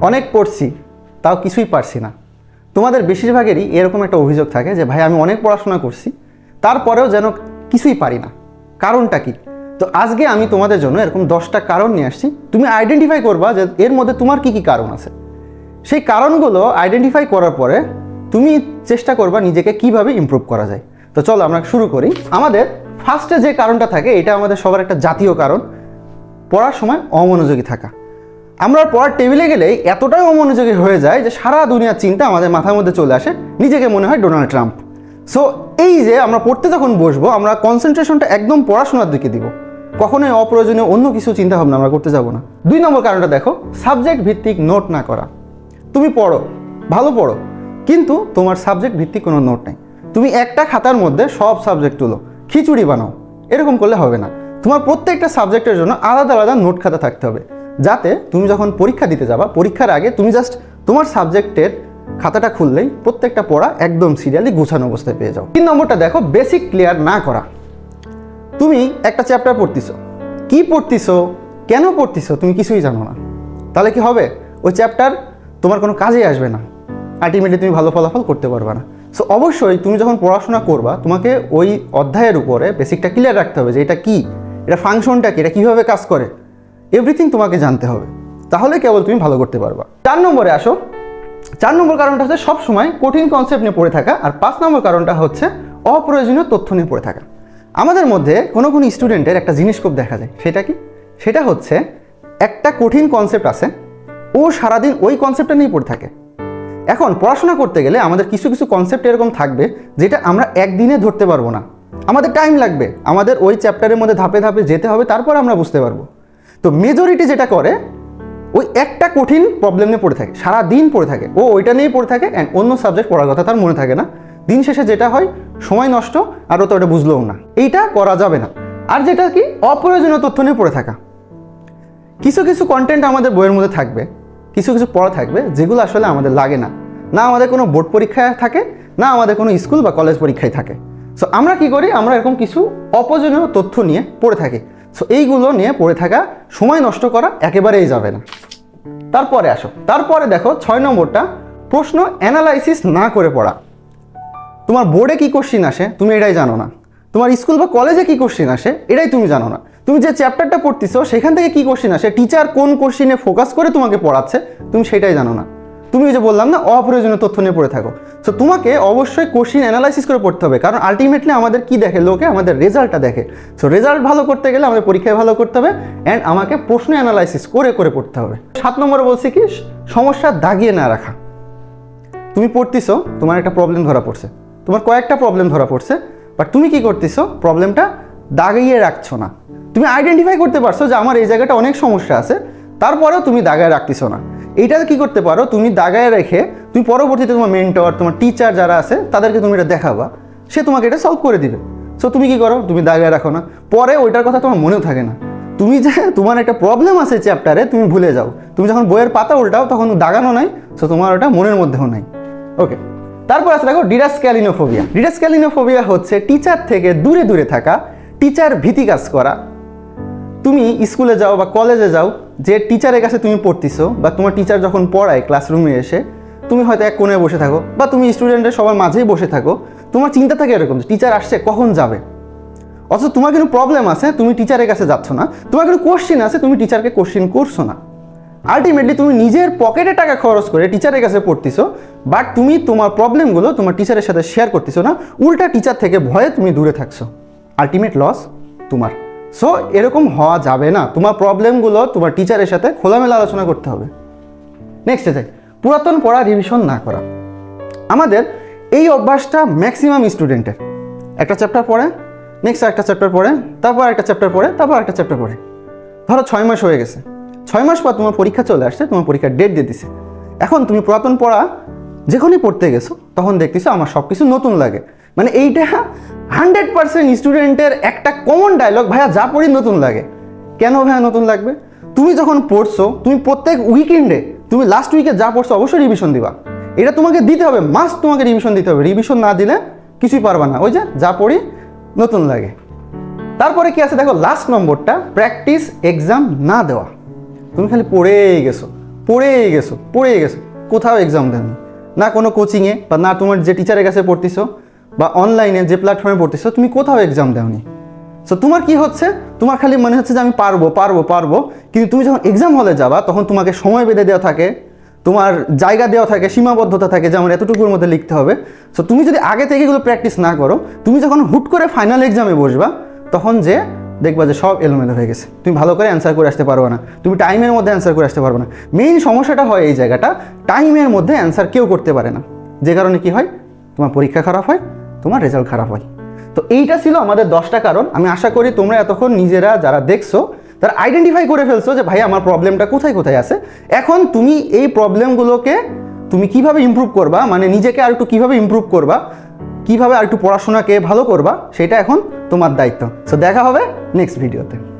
অনেক পড়ছি, তাও কিছুই পারছি না। তোমাদের বেশিরভাগেরই এরকম একটা অভিযোগ থাকে যে, ভাই, আমি অনেক পড়াশোনা করছি, তারপরেও যেন কিছুই পারি না। কারণটা কি? তো আজকে আমি তোমাদের জন্য এরকম দশটা কারণ নিয়ে আসছি। তুমি আইডেন্টিফাই করবা যে, এর মধ্যে তোমার কি কি কারণ আছে। সেই কারণগুলো আইডেন্টিফাই করার পরে তুমি চেষ্টা করবা নিজেকে কীভাবে ইমপ্রুভ করা যায়। তো চলো আমরা শুরু করি। আমাদের ফার্স্টে যে কারণটা থাকে, এটা আমাদের সবার একটা জাতীয় কারণ। পড়ার সময় অমনোযোগী থাকা। আমরা পড়ার টেবিলে গেলেই এতটাই অমনোযোগী হয়ে যায় যে সারা দুনিয়ার চিন্তা আমাদের মাথার মধ্যে চলে আসে, নিজেকে মনে হয় ডোনাল্ড ট্রাম্প। সো এই যে আমরা পড়তে যখন বসবো, আমরা কনসেন্ট্রেশনটা একদম পড়াশোনার দিকে দিব। কখনোই অপ্রয়োজনীয় অন্য কিছু চিন্তা ভাবনা আমরা করতে যাব না। দুই নম্বর কারণটা দেখো সাবজেক্ট ভিত্তিক নোট না করা। তুমি পড়ো, ভালো পড়ো, কিন্তু তোমার সাবজেক্ট ভিত্তিক কোনো নোট নেই। তুমি একটা খাতার মধ্যে সব সাবজেক্ট তুলো, খিচুড়ি বানাও, এরকম করলে হবে না। তোমার প্রত্যেকটা সাবজেক্টের জন্য আলাদা আলাদা নোট খাতা থাকতে হবে। যাতে তুমি যখন পরীক্ষা দিতে যাবা, পরীক্ষার আগে তুমি জাস্ট তোমার সাবজেক্টের খাতাটা খুললেই প্রত্যেকটা পড়া একদম সিরিয়ালি গুছানো অবস্থায় পেয়ে যাও। তিন নম্বরটা দেখো বেসিক ক্লিয়ার না করা। তুমি একটা চ্যাপ্টার পড়তিছো। কি পড়তিছো? কেন পড়তিছো? তুমি কিছুই জানো না। তাহলে কি হবে? ওই চ্যাপ্টার তোমার কোনো কাজেই আসবে না। আলটিমেটলি তুমি ভালো ফলাফল করতে পারবে না। সো অবশ্যই তুমি যখন পড়াশোনা করবা, তোমাকে ওই অধ্যায়ের উপরে বেসিকটা ক্লিয়ার রাখতে হবে যে এটা কি? এটা ফাংশনটা কি? এটা কীভাবে কাজ করে? এভরিথিং তোমাকে জানতে হবে। তাহলে কেবল তুমি ভালো করতে পারবা। চার নম্বরে আসো। চার নম্বর কারণটা হচ্ছে সবসময় কঠিন কনসেপ্ট নিয়ে পড়ে থাকা আর পাঁচ নম্বর কারণটা হচ্ছে অপ্রয়োজনীয় তথ্য নিয়ে পড়ে থাকা। আমাদের মধ্যে কোনো কোনো স্টুডেন্টের একটা জিনিস খুব দেখা যায়। সেটা কি? সেটা হচ্ছে একটা কঠিন কনসেপ্ট আছে, ও সারাদিন ওই কনসেপ্টটা নিয়ে পড়ে থাকে। এখন পড়াশোনা করতে গেলে আমাদের কিছু কিছু কনসেপ্ট এরকম থাকবে যেটা আমরা একদিনে ধরতে পারব না। আমাদের টাইম লাগবে। আমাদের ওই চ্যাপ্টারের মধ্যে ধাপে ধাপে যেতে হবে, তারপর আমরা বুঝতে পারব। তো মেজরিটি যেটা করে, ওই একটা কঠিন প্রবলেম নিয়ে পড়ে থাকে সারা দিন পড়ে থাকে। ও ওইটা নিয়েই পড়ে থাকে অ্যান্ড অন্য সাবজেক্ট পড়ার কথা তার মনে থাকে না। দিন শেষে যেটা হয়, সময় নষ্ট আর ও তো ওটা বুঝলোও না। এইটা করা যাবে না। আর যেটা কি, অপ্রয়োজনীয় তথ্য নিয়ে পড়ে থাকা। কিছু কিছু কন্টেন্ট আমাদের বইয়ের মধ্যে থাকবে, কিছু কিছু পড়া থাকবে, যেগুলো আসলে আমাদের লাগে না। না আমাদের কোনো বোর্ড পরীক্ষায় থাকে, না আমাদের কোনো স্কুল বা কলেজ পরীক্ষায় থাকে। সো আমরা কি করি, আমরা এরকম কিছু অপ্রয়োজনীয় তথ্য নিয়ে পড়ে থাকি। সো এইগুলো নিয়ে পড়ে থাকা, সময় নষ্ট করা একেবারেই যাবে না। তারপরে আসো। তারপরে দেখো, ছয় নম্বরটা, প্রশ্ন অ্যানালাইসিস না করে পড়া। তোমার বোর্ডে কী কোশ্চিন আসে? তুমি এটাই জানো না। তোমার স্কুল বা কলেজে কী কোশ্চিন আসে? এটাই তুমি জানো না। তুমি যে চ্যাপ্টারটা পড়তেছো, সেখান থেকে কী কোশ্চিন আসে? টিচার কোন কোশ্চিনে ফোকাস করে তোমাকে পড়াচ্ছে? তুমি সেটাই জানো না। তুমি যে বললাম না, অপ্রয়োজনীয় তথ্য নিয়ে পড়ে থাকো। সো তোমাকে অবশ্যই কোশ্চিন অ্যানালাইসিস করে পড়তে হবে, কারণ আলটিমেটলি আমাদের কি দেখে? লোকে আমাদের রেজাল্টটা দেখে। সো রেজাল্ট ভালো করতে গেলে আমাদের পরীক্ষায় ভালো করতে হবে অ্যান্ড আমাকে প্রশ্ন অ্যানালাইসিস করে করে পড়তে হবে। সাত নম্বরে বলছি কি, সমস্যা দাগিয়ে না রাখা। তুমি পড়তেছো, তোমার একটা প্রবলেম ধরা পড়ছে। তোমার কয়েকটা প্রবলেম ধরা পড়ছে বাট তুমি কি করতেছো প্রবলেমটা দাগিয়ে রাখছো না। তুমি আইডেন্টিফাই করতে পারছ যে আমার এই জায়গাটা অনেক সমস্যা আছে, তারপরেও তুমি দাগায় রাখতেছো না। এইটা কি করতে পারো, তুমি দাগায় রেখে তুমি পরবর্তীতে তোমার মেন্টর তোমার টিচার যারা আছে, তাদেরকে তুমি এটা দেখাবা, সে তোমাকে এটা সলভ করে দিবে। সো তুমি কি করো? তুমি দাগায় রাখো না। পরে ওইটার কথা তোমার মনেও থাকে না। তুমি যে, তোমার একটা প্রবলেম আছে চ্যাপ্টারে তুমি ভুলে যাও। তুমি যখন বইয়ের পাতা উল্টাও, তখন দাগানো নাই সো তোমার ওটা মনের মধ্যেও নাই। ওকে তারপর আছে দেখো ডিরাসক্যালিনোফোবিয়া ডিরাসক্যালিনোফোবিয়া হচ্ছে টিচার থেকে দূরে দূরে থাকা টিচার ভীতি কাজ করা। তুমি স্কুলে যাও বা কলেজে যাও, যে টিচারের কাছে তুমি পড়তেছো বা তোমার টিচার যখন পড়ায় ক্লাসরুমে এসে, তুমি হয়তো এক কোণে বসে থাকো বা তুমি স্টুডেন্টের সবার মাঝেই বসে থাকো, তোমার চিন্তা থাকে এরকম টিচার আসছে, কখন যাবে? অথচ তোমার কিন্তু প্রবলেম আছে, তুমি টিচারের কাছে যাচ্ছ না, তোমার কিন্তু কোশ্চিন আছে, তুমি টিচারকে কোশ্চিন করছ না। আলটিমেটলি তুমি নিজের পকেটে টাকা খরচ করে টিচারের কাছে পড়তেছো বাট তুমি তোমার প্রবলেমগুলো তোমার টিচারের সাথে শেয়ার করতেছো না, উল্টা টিচার থেকে ভয়ে তুমি দূরে থাকছো। আলটিমেট লস তোমার। সো এরকম হওয়া যাবে না। তোমার প্রবলেমগুলো তোমার টিচারের সাথে খোলামেলা আলোচনা করতে হবে। নেক্সটে যাই। পুরাতন পড়া রিভিশন না করা। আমাদের এই অভ্যাসটা ম্যাক্সিমাম স্টুডেন্টের একটা চ্যাপ্টার পড়ে নেক্সট একটা চ্যাপ্টার পড়ে, তারপর একটা চ্যাপ্টার পড়ে, তারপর একটা চ্যাপ্টার পড়ে। ধরো ছয় মাস হয়ে গেছে। ছয় মাস পর তোমার পরীক্ষা চলে আসছে, তোমার পরীক্ষার ডেট দিয়ে দিছে। এখন তুমি পুরাতন পড়া যখনই পড়তে গেছো, তখন দেখতেছো আমার সব কিছু নতুন লাগে। মানে এইটা হান্ড্রেড পার্সেন্ট স্টুডেন্টের একটা কমন ডায়লগ ভাইয়া, যা পড়ি নতুন লাগে। কেন ভাইয়া নতুন লাগবে? তুমি যখন পড়ছো, তুমি প্রত্যেক উইকেন্ডে তুমি লাস্ট উইকে যা পড়ছো, অবশ্যই রিভিশন দিবা। এটা তোমাকে দিতে হবে মাস্ট তোমাকে রিভিশন দিতে হবে। রিভিশন না দিলে কিছুই পারবা না। ওই যে, যা পড়ি নতুন লাগে। তারপরে কি আছে? দেখো লাস্ট নম্বরটা প্র্যাকটিস এক্সাম না দেওয়া। তুমি খালি পড়েই গেছো পড়েই গেছো পড়েই গেছো। কোথাও এক্সাম দেননি। না কোনো কোচিংয়ে বা না তোমার যে টিচারের কাছে পড়তেছো বা অনলাইনে যে প্ল্যাটফর্মে পড়তেছো, তুমি কোথাও এক্সাম দেওনি। সো তোমার কি হচ্ছে? তোমার খালি মনে হচ্ছে যে আমি পারব পারব পারব। কিন্তু তুমি যখন এক্সাম হলে যাবা, তখন তোমাকে সময় বেঁধে দেওয়া থাকে, তোমার জায়গা দেওয়া থাকে, সীমাবদ্ধতা থাকে যে আমার এতটুকুর মধ্যে লিখতে হবে। সো তুমি যদি আগে থেকে এগুলো প্র্যাকটিস না করো, তুমি যখন হুট করে ফাইনাল এক্সামে বসবা, তখন যে দেখবা যে সব এলোমেলো হয়ে গেছে। তুমি ভালো করে অ্যান্সার করে আসতে পারবে না। তুমি টাইমের মধ্যে অ্যান্সার করে আসতে পারবে না। মেইন সমস্যাটা হয় এই জায়গাটা টাইমের মধ্যে অ্যান্সার কেউ করতে পারে না। যে কারণে কি হয়? তোমার পরীক্ষা খারাপ হয় তোমার রেজাল্ট খারাপ হয়। তো এইটা ছিল আমাদের দশটা কারণ। আমি আশা করি তোমরা এতক্ষণ নিজেরা যারা দেখছ, তারা আইডেন্টিফাই করে ফেলছো যে ভাই, আমার প্রবলেমটা কোথায় কোথায় আছে? এখন তুমি এই প্রবলেমগুলোকে তুমি কীভাবে ইম্প্রুভ করবা? মানে নিজেকে আর একটু কীভাবে ইম্প্রুভ করবা? কীভাবে আর একটু পড়াশোনাকে ভালো করবা? সেটা এখন তোমার দায়িত্ব। সো দেখা হবে নেক্সট ভিডিওতে